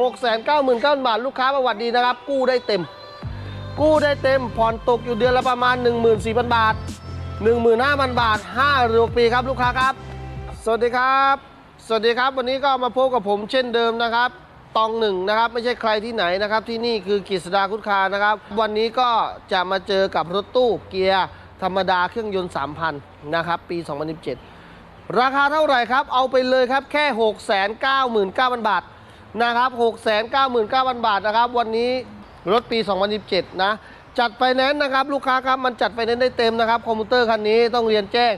699,000 บาท ลูกค้าประวัติดีนะครับ กู้ได้เต็ม กู้ได้เต็ม ผ่อนตกอยู่เดือนละประมาณ 14,000 บาท 15,000 บาท5เดือปีครับลูกค้าครับ สวัสดีครับ สวัสดีครับ วันนี้ก็มาพบกับผมเช่นเดิมนะครับตองหนึ่งนะครับไม่ใช่ใครที่ไหนนะครับที่นี่คือกฤษดาคุดคานะครับ วันนี้ก็จะมาเจอกับรถตู้เกียร์ธรรมดาเครื่องยนต์3,000นะครับปี 2017 ราคาเท่าไหร่ครับ เอาไปเลยครับแค่ 699,000 บาท นะครับ699,000 บาทนะครับ วันนี้รถปี 2017 นะ จัดไฟแนนซ์นะครับ ลูกค้าครับ มันจัดไฟแนนซ์ได้เต็มนะครับ คอมพิวเตอร์คันนี้ต้องเรียนแจ้ง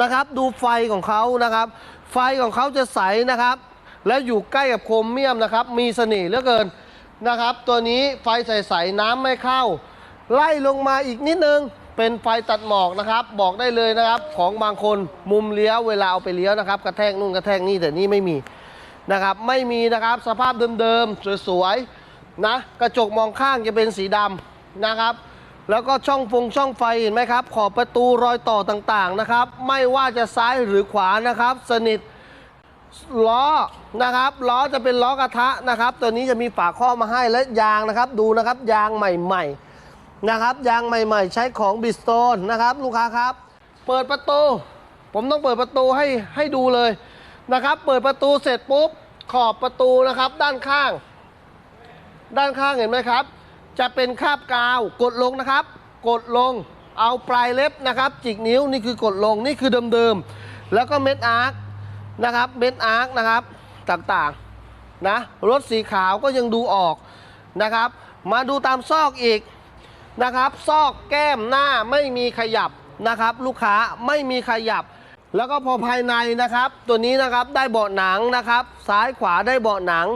นะครับ ดูไฟของเขานะครับ ไฟของเขาจะใสนะครับ แล้วอยู่ใกล้กับโครเมียมนะครับ มีเสน่ห์เหลือเกินนะครับ ตัวนี้ไฟใสๆน้ำไม่เข้า ไล่ลงมาอีกนิดนึงเป็นไฟตัดหมอกนะครับ บอกได้เลยนะครับ ของบางคนมุมเลี้ยวเวลาเอาไปเลี้ยวนะครับ กระแทกนู่นกระแทกนี่แต่นี่ไม่มี นะครับ ไม่มีนะครับสภาพเดิมๆสวยๆนะกระจกมองข้างจะเป็นสีดำนะครับ แล้วก็ช่องฟงช่องไฟเห็นไหมครับ ขอบประตูรอยต่อต่างๆนะครับ ไม่ว่าจะซ้ายหรือขวานะครับ สนิทล้อนะครับล้อจะเป็นล้อกระทะนะครับ ตัวนี้จะมีฝาครอบมาให้และยางนะครับ ดูนะครับยางใหม่ๆนะครับ ยางใหม่ ๆ ใช้ของบิสโตนนะครับ ลูกค้าครับ เปิดประตู ผมต้องเปิดประตูให้ให้ดูเลย นะครับ เปิดประตูเสร็จปุ๊บขอบประตูนะครับ ด้านข้าง ด้านข้างเห็นไหมครับ จะเป็นคราบกาวกดลงนะครับ กดลงเอาปลายเล็บนะครับ จิกนิ้วนี่คือกดลงนี่คือเดิมๆแล้วก็เม็ดอาร์คนะครับเม็ดอาร์คนะครับต่างๆนะรถสีขาวก็ยังดูออกนะครับ มาดูตามซอกอีกนะครับ ซอกแก้มหน้าไม่มีขยับนะครับ ลูกค้าไม่มีขยับ แล้วก็พอภายในนะครับ ตัวนี้นะครับได้เบาะหนังนะครับ ซ้ายขวาได้เบาะหนัง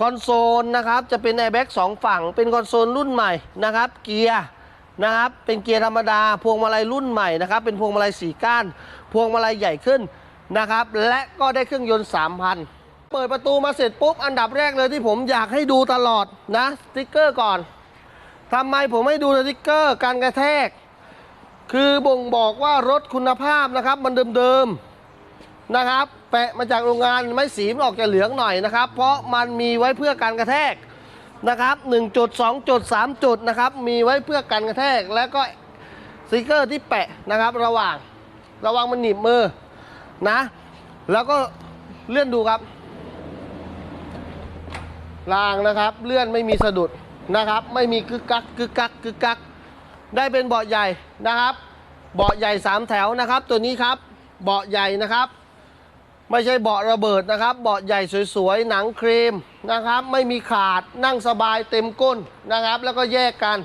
คอนโซลนะครับจะเป็นแอร์แบ็กสองฝั่ง เป็นคอนโซลรุ่นใหม่นะครับ เกียร์นะครับเป็นเกียร์ธรรมดา พวงมาลัยรุ่นใหม่นะครับ เป็นพวงมาลัยสีก้าน พวงมาลัยใหญ่ขึ้นนะครับ และก็ได้เครื่องยนต์3,000 เปิดประตูมาเสร็จปุ๊บ อันดับแรกเลยที่ผมอยากให้ดูตลอดนะสติ๊กเกอร์ก่อนทำไมผมให้ดูสติ๊กเกอร์การกระแทก คือบ่งบอกว่ารถคุณภาพนะครับ มันเดิมๆนะครับ แปะมาจากโรงงานไม่สีมันออกจะเหลืองหน่อยนะครับ เพราะมันมีไว้เพื่อการกระแทกนะครับ1จุด2จุด3จุดนะครับ มีไว้เพื่อการกระแทก แล้วก็สติกเกอร์ที่แปะนะครับ ระหว่างระวังมันหนีบมือนะ แล้วก็เลื่อนดูครับรางนะครับ เลื่อนไม่มีสะดุดนะครับ ไม่มีกึกกักกึกกักกึกกัก ได้เป็นเบาะใหญ่นะครับ เบาะใหญ่สามแถวนะครับ ตัวนี้ครับ เบาะใหญ่นะครับ ไม่ใช่เบาะระเบิดนะครับ เบาะใหญ่สวยๆ หนังครีมนะครับ ไม่มีขาด นั่งสบายเต็มก้นนะครับ แล้วก็แยกกัน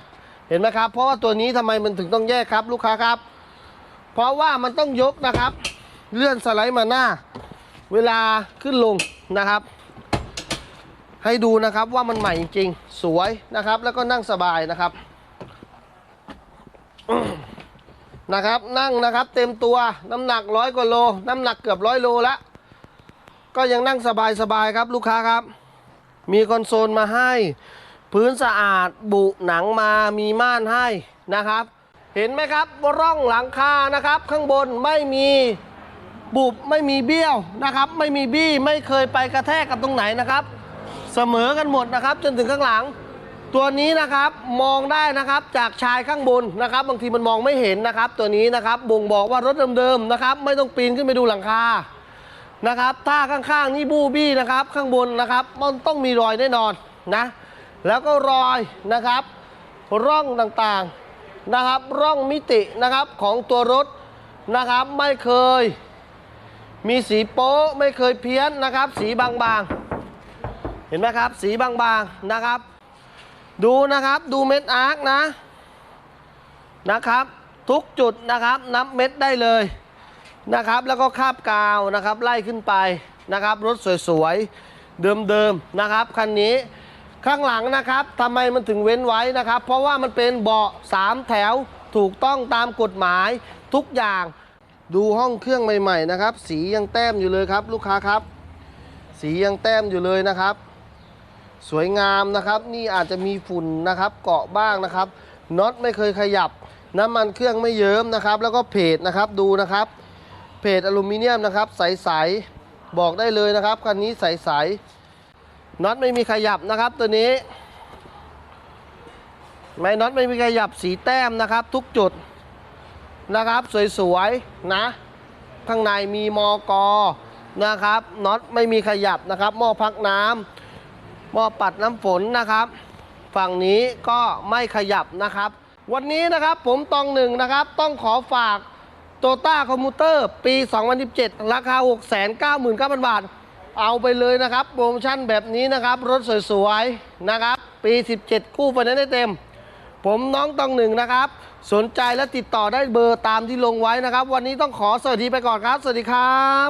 เห็นไหมครับ เพราะว่าตัวนี้ทำไมมันถึงต้องแยกครับลูกค้าครับ เพราะว่ามันต้องยกนะครับ เลื่อนสไลด์มาหน้า เวลาขึ้นลงนะครับให้ดูนะครับว่ามันใหม่จริงๆ สวยนะครับ แล้วก็นั่งสบายนะครับ นะครับ นั่งนะครับ เต็มตัวน้ำหนักร้อยกว่าโล น้ำหนักเกือบร้อยโลแล้วก็ยังนั่งสบายสบายๆครับลูกค้าครับ มีคอนโซลมาให้ พื้นสะอาดบุหนังมามีม่านให้นะครับ เห็นไหมครับร่องหลังคานะครับ ข้างบนไม่มีบุบไม่มีเบี้ยวนะครับ ไม่มีบี้ไม่เคยไปกระแทกกับตรงไหนนะครับ เสมอกันหมดนะครับ จนถึงข้างหลัง ตัวนี้นะครับมองได้นะครับจากชายข้างบนนะครับ บางทีมันมองไม่เห็นนะครับ ตัวนี้นะครับบ่งบอกว่ารถเดิมๆนะครับไม่ต้องปีนขึ้นไปดูหลังคานะครับถ้าข้างๆนี่บูบี้นะครับข้างบนนะครับมันต้องมีรอยแน่นอนนะแล้วก็รอยนะครับ ร่องต่างๆนะครับ ร่องมิตินะครับของตัวรถนะครับไม่เคย มีสีโป๊ะไม่เคยเพี้ยนนะครับ สีบางๆ เห็นไหมครับ สีบางๆนะครับ ดูนะครับดูเม็ดอาร์คนะนะครับ ทุกจุดนะครับนับเม็ดได้เลยนะครับ แล้วก็คาบกาวนะครับ ไล่ขึ้นไปนะครับ รถสวยๆ เดิมๆนะครับคันนี้ข้างหลังนะครับทำไมมันถึงเว้นไว้นะครับ เพราะว่ามันเป็นเบาะสามแถวถูกต้องตามกฎหมายทุกอย่างดูห้องเครื่องใหม่ๆนะครับ สียังแต้มอยู่เลยครับ ลูกค้าครับ สียังแต้มอยู่เลยนะครับ สวยงามนะครับ นี่อาจจะมีฝุ่นนะครับ เกาะบ้างนะครับน็อตไม่เคยขยับ น้ำมันเครื่องไม่เยิ้มนะครับ แล้วก็เพจนะครับดูนะครับ เพจอลูมิเนียมนะครับ ใสๆบอกได้เลยนะครับคันนี้ใสๆน็อตไม่มีขยับนะครับ ตัวนี้ไม่น็อตไม่มีขยับสีแต้มนะครับ ทุกจุดนะครับ สวยๆนะ ข้างในมีมอกอนะครับน็อตไม่มีขยับนะครับหม้อพักน้ำ หม้อปัดน้ำฝนนะครับ ฝั่งนี้ก็ไม่ขยับนะครับ วันนี้นะครับผมตองหนึ่งนะครับ ต้องขอฝากโตต้าคอมมูเตอร์ปี 2017 ราคา 699,000 บาท เอาไปเลยนะครับโปรโมชั่นแบบนี้นะครับ รถสวยๆนะครับ ปี 17กู้ไฟแนนซ์ได้เต็ม ผมน้องตองหนึ่งนะครับ สนใจและติดต่อได้เบอร์ตามที่ลงไว้นะครับ วันนี้ต้องขอสวัสดีไปก่อนครับ สวัสดีครับ